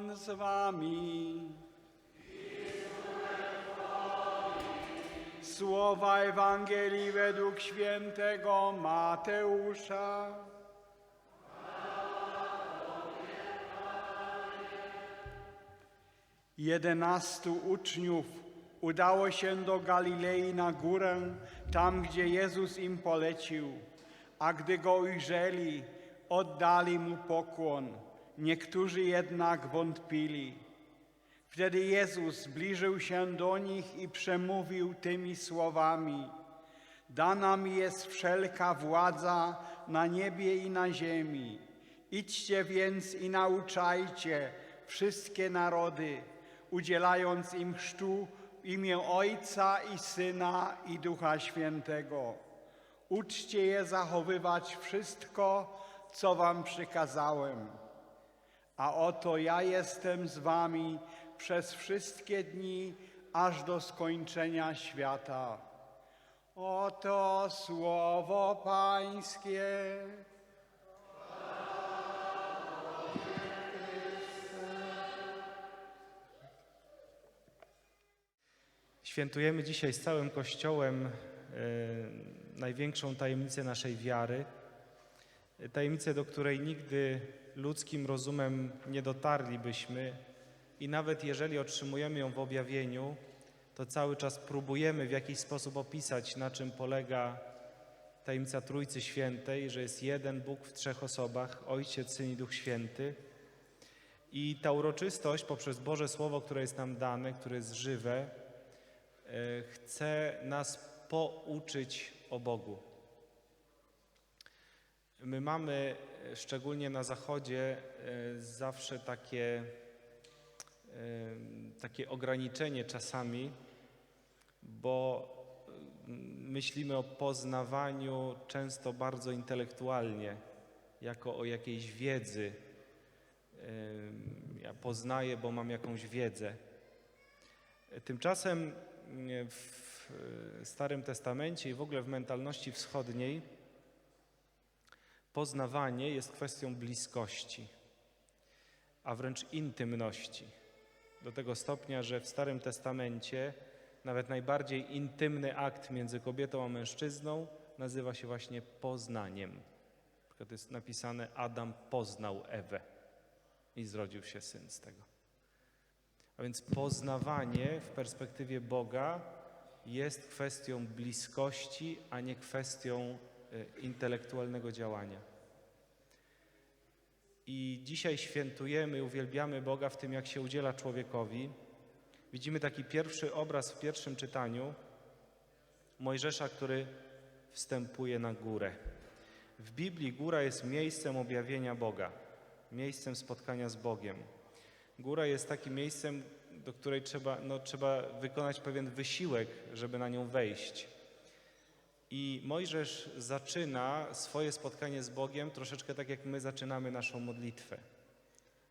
Pan z wami. Słowa Ewangelii według świętego Mateusza. Jedenastu uczniów udało się do Galilei na górę, tam gdzie Jezus im polecił. A gdy go ujrzeli, oddali mu pokłon. Niektórzy jednak wątpili. Wtedy Jezus zbliżył się do nich i przemówił tymi słowami: Dana mi jest wszelka władza na niebie i na ziemi. Idźcie więc i nauczajcie wszystkie narody, udzielając im chrztu w imię Ojca i Syna i Ducha Świętego. Uczcie je zachowywać wszystko, co wam przykazałem. A oto ja jestem z wami przez wszystkie dni, aż do skończenia świata. Oto słowo Pańskie. Świętujemy dzisiaj z całym Kościołem e, największą tajemnicę naszej wiary, tajemnicę, do której nigdy ludzkim rozumem nie dotarlibyśmy i nawet jeżeli otrzymujemy ją w objawieniu, to cały czas próbujemy w jakiś sposób opisać, na czym polega tajemnica Trójcy Świętej, że jest jeden Bóg w trzech osobach, Ojciec, Syn i Duch Święty. I ta uroczystość poprzez Boże Słowo, które jest nam dane, które jest żywe, e, chce nas pouczyć o Bogu. My mamy, e, szczególnie na Zachodzie, e, zawsze takie, e, takie ograniczenie czasami, bo mm, myślimy o poznawaniu często bardzo intelektualnie, jako o jakiejś wiedzy. Ja poznaję, bo mam jakąś wiedzę. Tymczasem mm, w Starym Testamencie i w ogóle w mentalności wschodniej poznawanie jest kwestią bliskości, a wręcz intymności. Do tego stopnia, że w Starym Testamencie nawet najbardziej intymny akt między kobietą a mężczyzną nazywa się właśnie poznaniem. Na przykład jest napisane Adam poznał Ewę i zrodził się syn z tego. A więc poznawanie w perspektywie Boga jest kwestią bliskości, a nie kwestią intelektualnego działania. I dzisiaj świętujemy, uwielbiamy Boga w tym, jak się udziela człowiekowi. Widzimy taki pierwszy obraz w pierwszym czytaniu Mojżesza, który wstępuje na górę. W Biblii góra jest miejscem objawienia Boga, miejscem spotkania z Bogiem. Góra jest takim miejscem, do której trzeba, no, trzeba wykonać pewien wysiłek, żeby na nią wejść. I Mojżesz zaczyna swoje spotkanie z Bogiem troszeczkę tak, jak my zaczynamy naszą modlitwę.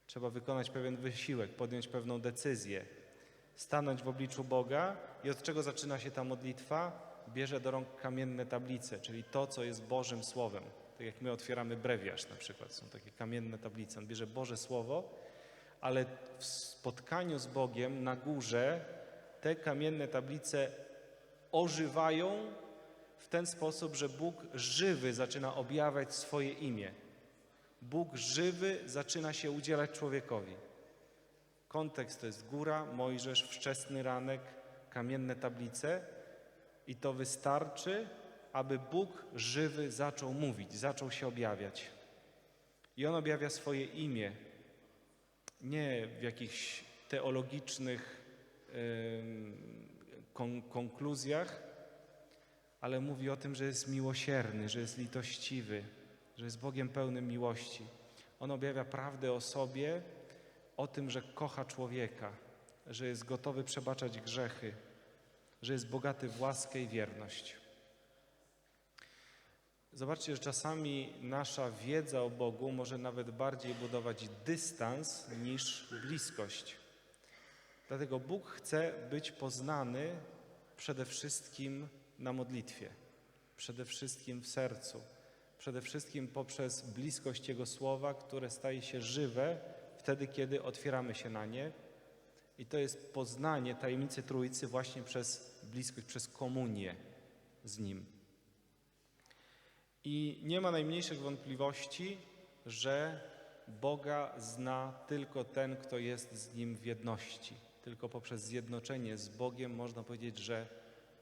Trzeba wykonać pewien wysiłek, podjąć pewną decyzję, stanąć w obliczu Boga i od czego zaczyna się ta modlitwa? Bierze do rąk kamienne tablice, czyli to, co jest Bożym Słowem. Tak jak my otwieramy brewiarz na przykład, są takie kamienne tablice. On bierze Boże Słowo, ale w spotkaniu z Bogiem na górze te kamienne tablice ożywają w ten sposób, że Bóg żywy zaczyna objawiać swoje imię. Bóg żywy zaczyna się udzielać człowiekowi. Kontekst to jest góra, Mojżesz, wczesny ranek, kamienne tablice i to wystarczy, aby Bóg żywy zaczął mówić, zaczął się objawiać. I On objawia swoje imię, nie w jakichś teologicznych em, kon- konkluzjach, ale mówi o tym, że jest miłosierny, że jest litościwy, że jest Bogiem pełnym miłości. On objawia prawdę o sobie, o tym, że kocha człowieka, że jest gotowy przebaczać grzechy, że jest bogaty w łaskę i wierność. Zobaczcie, że czasami nasza wiedza o Bogu może nawet bardziej budować dystans niż bliskość. Dlatego Bóg chce być poznany przede wszystkim na modlitwie, przede wszystkim w sercu, przede wszystkim poprzez bliskość Jego słowa, które staje się żywe wtedy, kiedy otwieramy się na nie. I to jest poznanie tajemnicy Trójcy właśnie przez bliskość, przez komunię z Nim. I nie ma najmniejszych wątpliwości, że Boga zna tylko ten, kto jest z Nim w jedności. Tylko poprzez zjednoczenie z Bogiem można powiedzieć, że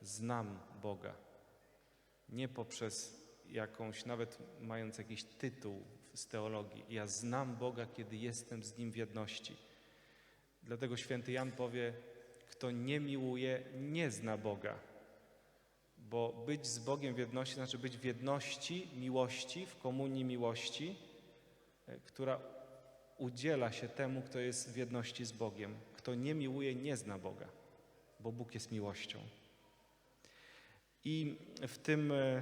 znam Boga. Nie poprzez jakąś, nawet mając jakiś tytuł z teologii. Ja znam Boga, kiedy jestem z Nim w jedności. Dlatego święty Jan powie, kto nie miłuje, nie zna Boga. Bo być z Bogiem w jedności znaczy być w jedności miłości, w komunii miłości, e, która udziela się temu, kto jest w jedności z Bogiem. Kto nie miłuje, nie zna Boga, bo Bóg jest miłością. I w tym e,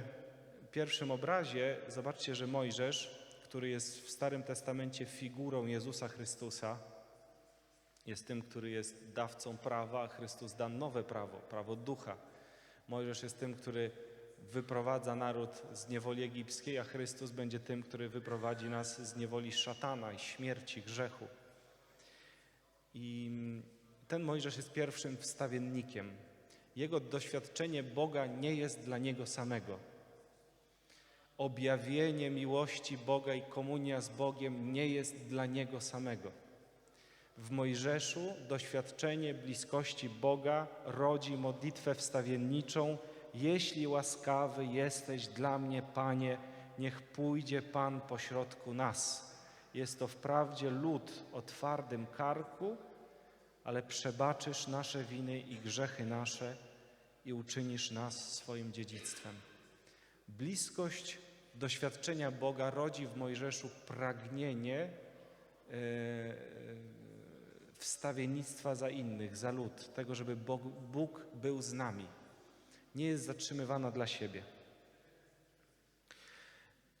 pierwszym obrazie zobaczcie, że Mojżesz, który jest w Starym Testamencie figurą Jezusa Chrystusa, jest tym, który jest dawcą prawa, a Chrystus da nowe prawo, prawo ducha. Mojżesz jest tym, który wyprowadza naród z niewoli egipskiej, a Chrystus będzie tym, który wyprowadzi nas z niewoli szatana i śmierci, grzechu. I ten Mojżesz jest pierwszym wstawiennikiem. Jego doświadczenie Boga nie jest dla niego samego. Objawienie miłości Boga i komunia z Bogiem nie jest dla niego samego. W Mojżeszu doświadczenie bliskości Boga rodzi modlitwę wstawienniczą. Jeśli łaskawy jesteś dla mnie, Panie, niech pójdzie Pan pośrodku nas. Jest to wprawdzie lud o twardym karku, ale przebaczysz nasze winy i grzechy nasze i uczynisz nas swoim dziedzictwem. Bliskość doświadczenia Boga rodzi w Mojżeszu pragnienie e, wstawiennictwa za innych, za lud, tego, żeby Bóg, był z nami. Nie jest zatrzymywana dla siebie.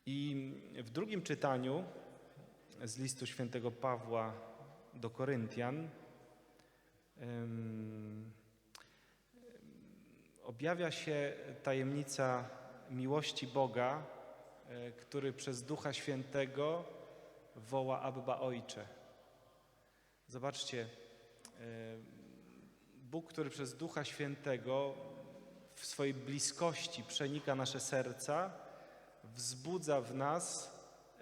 I w drugim czytaniu z listu świętego Pawła do Koryntian objawia się tajemnica miłości Boga, e, który przez Ducha Świętego woła Abba Ojcze. Zobaczcie, e, Bóg, który przez Ducha Świętego w swojej bliskości przenika nasze serca, wzbudza w nas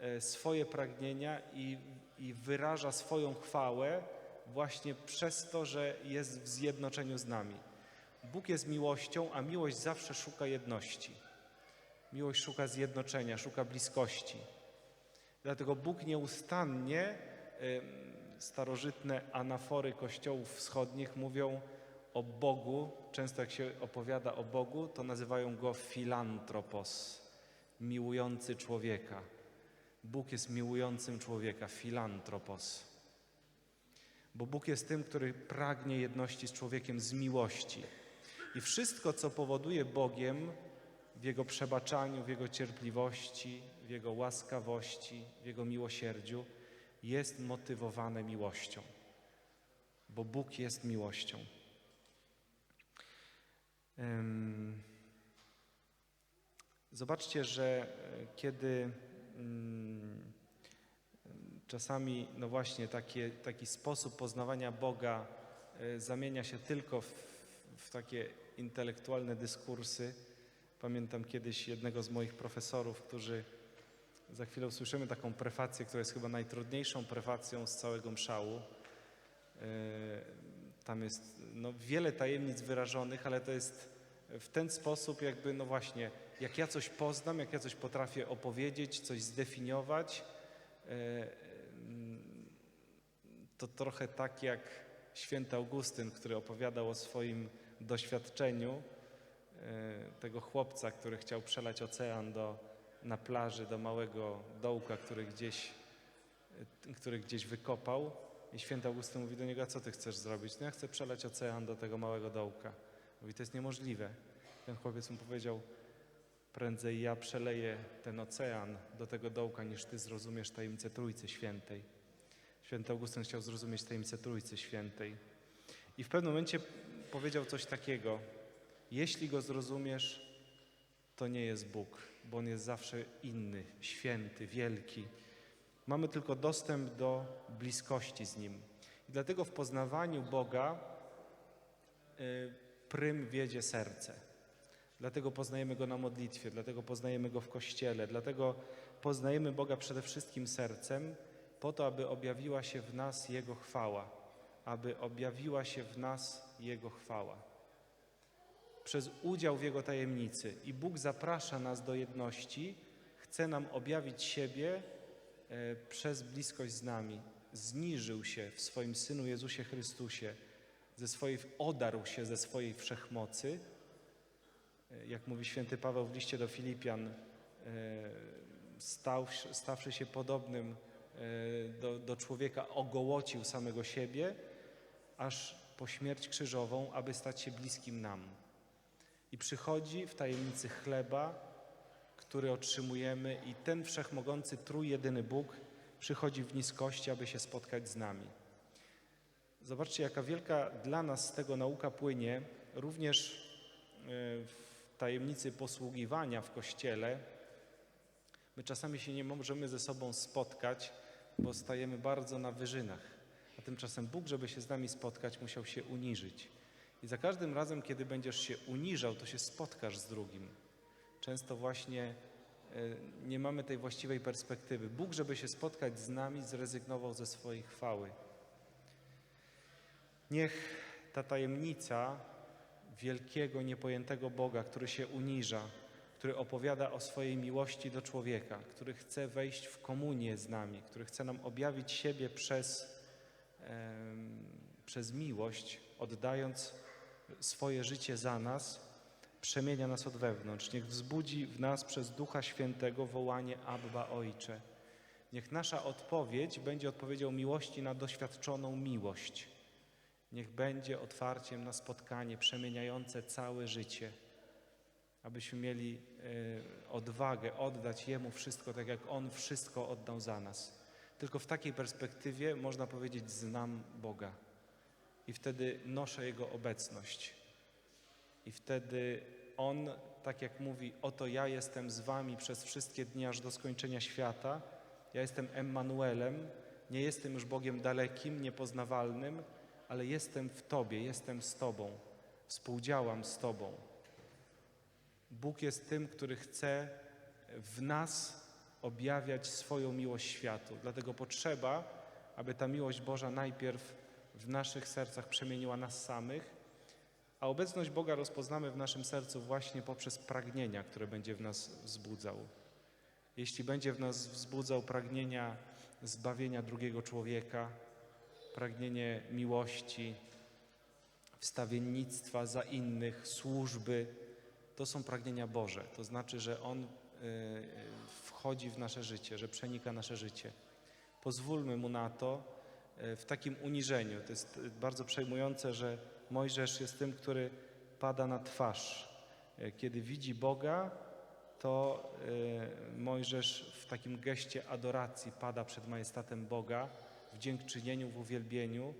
e, swoje pragnienia i, i wyraża swoją chwałę właśnie przez to, że jest w zjednoczeniu z nami. Bóg jest miłością, a miłość zawsze szuka jedności. Miłość szuka zjednoczenia, szuka bliskości. Dlatego Bóg nieustannie, starożytne anafory kościołów wschodnich mówią o Bogu, często jak się opowiada o Bogu, to nazywają go filantropos, miłujący człowieka. Bóg jest miłującym człowieka, filantropos. Bo Bóg jest tym, który pragnie jedności z człowiekiem z miłości. I wszystko, co powoduje Bogiem w Jego przebaczaniu, w Jego cierpliwości, w Jego łaskawości, w Jego miłosierdziu, jest motywowane miłością. Bo Bóg jest miłością. Zobaczcie, że e, kiedy mm, czasami, no właśnie, takie, taki sposób poznawania Boga e, zamienia się tylko w, w takie intelektualne dyskursy. Pamiętam kiedyś jednego z moich profesorów, którzy za chwilę usłyszymy taką prefację, która jest chyba najtrudniejszą prefacją z całego mszału. E, Tam jest no, wiele tajemnic wyrażonych, ale to jest w ten sposób, jakby, no właśnie, jak ja coś poznam, jak ja coś potrafię opowiedzieć, coś zdefiniować, e, to trochę tak jak święty Augustyn, który opowiadał o swoim doświadczeniu e, tego chłopca, który chciał przelać ocean do, na plaży do małego dołka, który gdzieś, e, który gdzieś wykopał. I święty Augustyn mówi do niego, a co ty chcesz zrobić? No ja chcę przelać ocean do tego małego dołka. Mówi, to jest niemożliwe. Ten chłopiec mu powiedział, prędzej ja przeleję ten ocean do tego dołka, niż ty zrozumiesz tajemnicę Trójcy Świętej. Święty Augustyn chciał zrozumieć tajemnicę Trójcy Świętej. I w pewnym momencie powiedział coś takiego, jeśli go zrozumiesz, to nie jest Bóg, bo On jest zawsze inny, święty, wielki. Mamy tylko dostęp do bliskości z Nim. I dlatego w poznawaniu Boga y, prym wiedzie serce. Dlatego poznajemy Go na modlitwie, dlatego poznajemy Go w Kościele, dlatego poznajemy Boga przede wszystkim sercem, po to, aby objawiła się w nas Jego chwała, aby objawiła się w nas Jego chwała. Przez udział w Jego tajemnicy. I Bóg zaprasza nas do jedności, chce nam objawić siebie e, przez bliskość z nami. Zniżył się w swoim Synu Jezusie Chrystusie, ze swojej, odarł się ze swojej wszechmocy, E, jak mówi święty Paweł w liście do Filipian, e, stał, stawszy się podobnym do, do człowieka, ogołocił samego siebie, aż po śmierć krzyżową, aby stać się bliskim nam. I przychodzi w tajemnicy chleba, który otrzymujemy, i ten wszechmogący, trójjedyny Bóg przychodzi w niskości, aby się spotkać z nami. Zobaczcie, jaka wielka dla nas z tego nauka płynie, również e, w tajemnicy posługiwania w Kościele. My czasami się nie możemy ze sobą spotkać, bo stajemy bardzo na wyżynach. Tymczasem Bóg, żeby się z nami spotkać, musiał się uniżyć. I za każdym razem, kiedy będziesz się uniżał, to się spotkasz z drugim. Często właśnie e, nie mamy tej właściwej perspektywy. Bóg, żeby się spotkać z nami, zrezygnował ze swojej chwały. Niech ta tajemnica wielkiego, niepojętego Boga, który się uniża, który opowiada o swojej miłości do człowieka, który chce wejść w komunię z nami, który chce nam objawić siebie przez, przez miłość, oddając swoje życie za nas, przemienia nas od wewnątrz. Niech wzbudzi w nas przez Ducha Świętego wołanie Abba Ojcze. Niech nasza odpowiedź będzie odpowiedzią miłości na doświadczoną miłość. Niech będzie otwarciem na spotkanie przemieniające całe życie, abyśmy mieli e, odwagę oddać Jemu wszystko, tak jak On wszystko oddał za nas. Tylko w takiej perspektywie można powiedzieć: Znam Boga. I wtedy noszę Jego obecność. I wtedy On, tak jak mówi: Oto ja jestem z Wami przez wszystkie dni aż do skończenia świata. Ja jestem Emmanuelem, nie jestem już Bogiem dalekim, niepoznawalnym, ale jestem w Tobie, jestem z Tobą, współdziałam z Tobą. Bóg jest tym, który chce w nas objawiać swoją miłość światu. Dlatego potrzeba, aby ta miłość Boża najpierw w naszych sercach przemieniła nas samych, a obecność Boga rozpoznamy w naszym sercu właśnie poprzez pragnienia, które będzie w nas wzbudzał. Jeśli będzie w nas wzbudzał pragnienia zbawienia drugiego człowieka, pragnienie miłości, wstawiennictwa za innych, służby, to są pragnienia Boże. To znaczy, że On wchodzi w nasze życie, że przenika nasze życie. Pozwólmy Mu na to y, w takim uniżeniu. To jest bardzo przejmujące, że Mojżesz jest tym, który pada na twarz. Y, Kiedy widzi Boga, to y, Mojżesz w takim geście adoracji pada przed majestatem Boga, w dziękczynieniu, w uwielbieniu.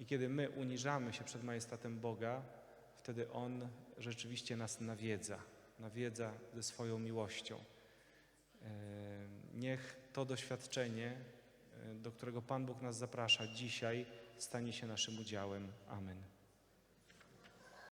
I kiedy my uniżamy się przed majestatem Boga, wtedy On rzeczywiście nas nawiedza, nawiedza ze swoją miłością. E, Niech to doświadczenie, e, do którego Pan Bóg nas zaprasza dzisiaj, stanie się naszym udziałem. Amen.